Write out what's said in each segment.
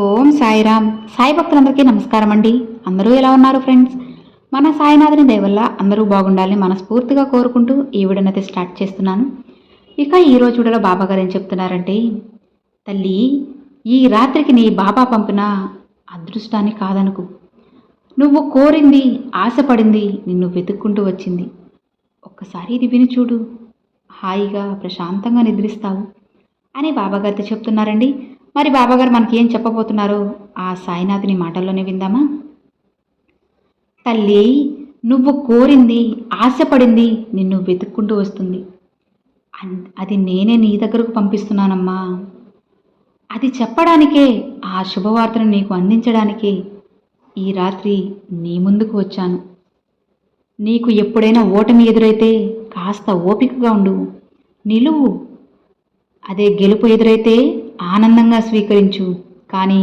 ఓం సాయిరామ్. సాయి భక్తులందరికీ నమస్కారం అండి అందరూ ఎలా ఉన్నారు ఫ్రెండ్స్? మన సాయినాథుని దయవల్ల అందరూ బాగుండాలని మనస్ఫూర్తిగా కోరుకుంటూ ఈ వీడియోనైతే స్టార్ట్ చేస్తున్నాను. ఇక ఈ రోజు వీడియోలో బాబా గారు ఏం చెప్తున్నారంటే తల్లి ఈ రాత్రికి నీ బాబా పంపిన అదృష్టాన్ని కాదనుకు. నువ్వు కోరింది ఆశపడింది నిన్ను వెతుక్కుంటూ వచ్చింది. ఒక్కసారి ఇది విని చూడు. హాయిగా ప్రశాంతంగా నిద్రిస్తావు అని బాబాగారితో చెప్తున్నారండి. మరి బాబాగారు మనకి ఏం చెప్పబోతున్నారు? ఆ సాయినాథుని మాటల్లోనే విందామా? తల్లి నువ్వు కోరింది ఆశపడింది నిన్ను వెతుక్కుంటూ వస్తుంది. అది నేనే నీ దగ్గరకు పంపిస్తున్నానమ్మా. అది చెప్పడానికే ఆ శుభవార్తను నీకు అందించడానికే ఈ రాత్రి నీ ముందుకు వచ్చాను. నీకు ఎప్పుడైనా ఓటమి ఎదురైతే కాస్త ఓపికగా ఉండు. నిలువు. అదే గెలుపు ఎదురైతే ఆనందంగా స్వీకరించు కానీ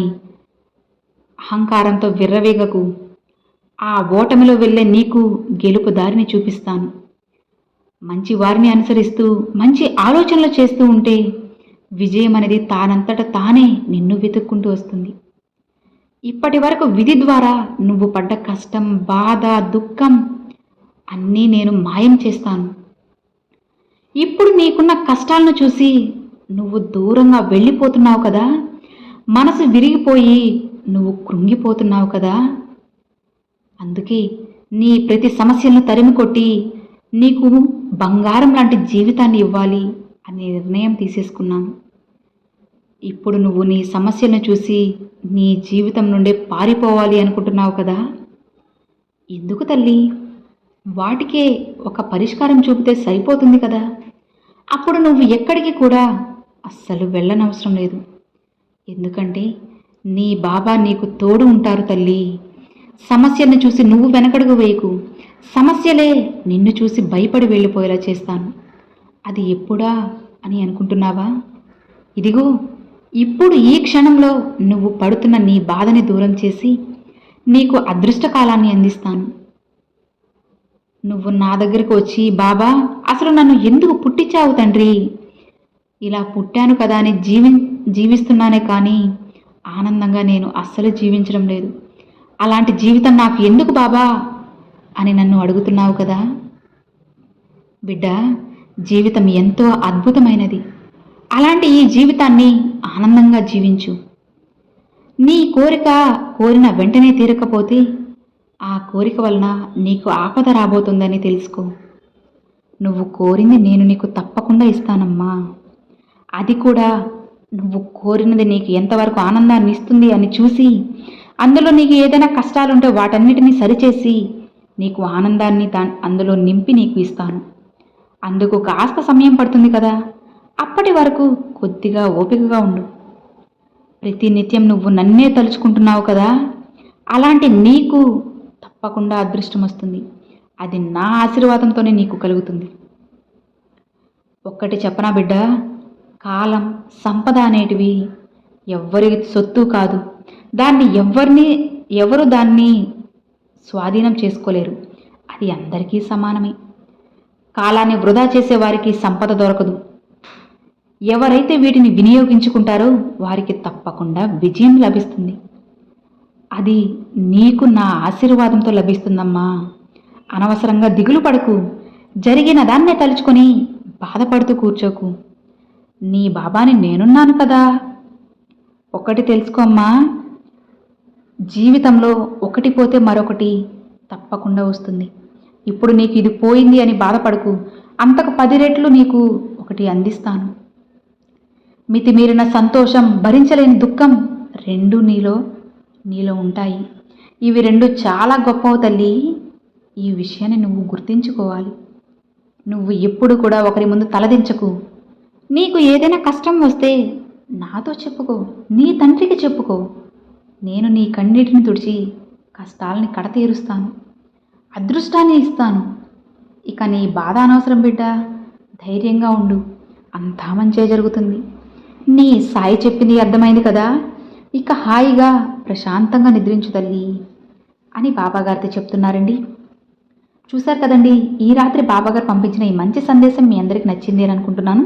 అహంకారంతో విర్రవేగకు. ఆ ఓటమిలో వెళ్ళే నీకు గెలుపు దారిని చూపిస్తాను. మంచి వారిని అనుసరిస్తూ మంచి ఆలోచనలు చేస్తూ ఉంటే విజయం అనేది తానంతట తానే నిన్ను వెతుక్కుంటూ వస్తుంది. ఇప్పటి వరకు విధి ద్వారా నువ్వు పడ్డ కష్టం బాధ దుఃఖం అన్నీ నేను మాయం చేస్తాను. ఇప్పుడు నీకున్న కష్టాలను చూసి నువ్వు దూరంగా వెళ్ళిపోతున్నావు కదా? మనసు విరిగిపోయి నువ్వు కృంగిపోతున్నావు కదా? అందుకే నీ ప్రతి సమస్యలను తరిమికొట్టి నీకు బంగారం లాంటి జీవితాన్ని ఇవ్వాలి అనే నిర్ణయం తీసేసుకున్నాను ఇప్పుడు నువ్వు నీ సమస్యను చూసి నీ జీవితం నుండే పారిపోవాలి అనుకుంటున్నావు కదా? ఎందుకు తల్లి? వాటికే ఒక పరిష్కారం చూపితే సరిపోతుంది కదా? అప్పుడు నువ్వు ఎక్కడికి కూడా అస్సలు వెళ్ళనవసరం లేదు. ఎందుకంటే నీ బాబా నీకు తోడు ఉంటారు తల్లి. సమస్యను చూసి నువ్వు వెనకడుగు వేయకు. సమస్యలే నిన్ను చూసి భయపడి వెళ్ళిపోయేలా చేస్తాను. అది ఎప్పుడా అని అనుకుంటున్నావా? ఇదిగో ఇప్పుడు ఈ క్షణంలో నువ్వు పడుతున్న నీ బాధని దూరం చేసి నీకు అదృష్ట కాలాన్ని అందిస్తాను. నువ్వు నా దగ్గరకు వచ్చి బాబా అసలు నన్ను ఎందుకు పుట్టించావు తండ్రి? ఇలా పుట్టాను కదా అని జీవి జీవిస్తున్నానే కానీ ఆనందంగా నేను అస్సలు జీవించడం లేదు. అలాంటి జీవితం నాకు ఎందుకు బాబా? అని నన్ను అడుగుతున్నావు కదా? బిడ్డ జీవితం ఎంతో అద్భుతమైనది. అలాంటి ఈ జీవితాన్ని ఆనందంగా జీవించు. నీ కోరిక కోరిన వెంటనే తీరకపోతే ఆ కోరిక వలన నీకు ఆపద రాబోతుందని తెలుసుకో. నువ్వు కోరింది నేను నీకు తప్పకుండా ఇస్తానమ్మా. అది కూడా నువ్వు కోరినది నీకు ఎంతవరకు ఆనందాన్ని ఇస్తుంది అని చూసి అందులో నీకు ఏదైనా కష్టాలుంటే వాటన్నిటిని సరిచేసి నీకు ఆనందాన్ని దా అందులో నింపి నీకు ఇస్తాను. అందుకు కాస్త సమయం పడుతుంది కదా అప్పటి వరకు కొద్దిగా ఓపికగా ఉండు. ప్రతి నిత్యం నువ్వు నన్నే తలుచుకుంటున్నావు కదా అలాంటి నీకు తప్పకుండా అదృష్టం వస్తుంది. అది నా ఆశీర్వాదంతోనే నీకు కలుగుతుంది. ఒక్కటి చెప్పనా బిడ్డ? కాలం సంపద అనేటివి ఎవ్వరి సొత్తు కాదు. దాన్ని ఎవరిని ఎవరు దాన్ని స్వాధీనం చేసుకోలేరు. అది అందరికీ సమానమే. కాలాన్ని వృధా చేసే వారికి సంపద దొరకదు. ఎవరైతే వీటిని వినియోగించుకుంటారో వారికి తప్పకుండా విజయం లభిస్తుంది. అది నీకు నా ఆశీర్వాదంతో లభిస్తుందమ్మా. అనవసరంగా దిగులు పడకు. జరిగిన దాన్నే తలుచుకొని బాధపడుతూ కూర్చోకు. నీ బాబాని నేనున్నాను కదా. ఒకటి తెలుసుకోమ్మా జీవితంలో ఒకటి పోతే మరొకటి తప్పకుండా వస్తుంది. ఇప్పుడు నీకు ఇది పోయింది అని బాధపడకు. అంతకు పది రెట్లు నీకు ఒకటి అందిస్తాను. మితిమీరిన సంతోషం భరించలేని దుఃఖం రెండు నీలో నీలో ఉంటాయి. ఇవి రెండు చాలా గొప్పవు తల్లి. ఈ విషయాన్ని నువ్వు గుర్తించుకోవాలి. నువ్వు ఎప్పుడు కూడా ఒకరి ముందు తలదించకు. నీకు ఏదైనా కష్టం వస్తే నాతో చెప్పుకో నీ తండ్రికి చెప్పుకో. నేను నీ కన్నీటిని తుడిచి కష్టాలని కడతీరుస్తాను అదృష్టాన్ని ఇస్తాను. ఇక నీ బాధ అనవసరం బిడ్డ ధైర్యంగా ఉండు. అంతా మంచే జరుగుతుంది. నీ సాయి చెప్పింది అర్థమైంది కదా? ఇక హాయిగా ప్రశాంతంగా నిద్రించు తల్లి అని బాబాగారితో చెప్తున్నారండి. చూశారు కదండి ఈ రాత్రి బాబాగారు పంపించిన ఈ మంచి సందేశం మీ అందరికి నచ్చింది అని అనుకుంటున్నాను.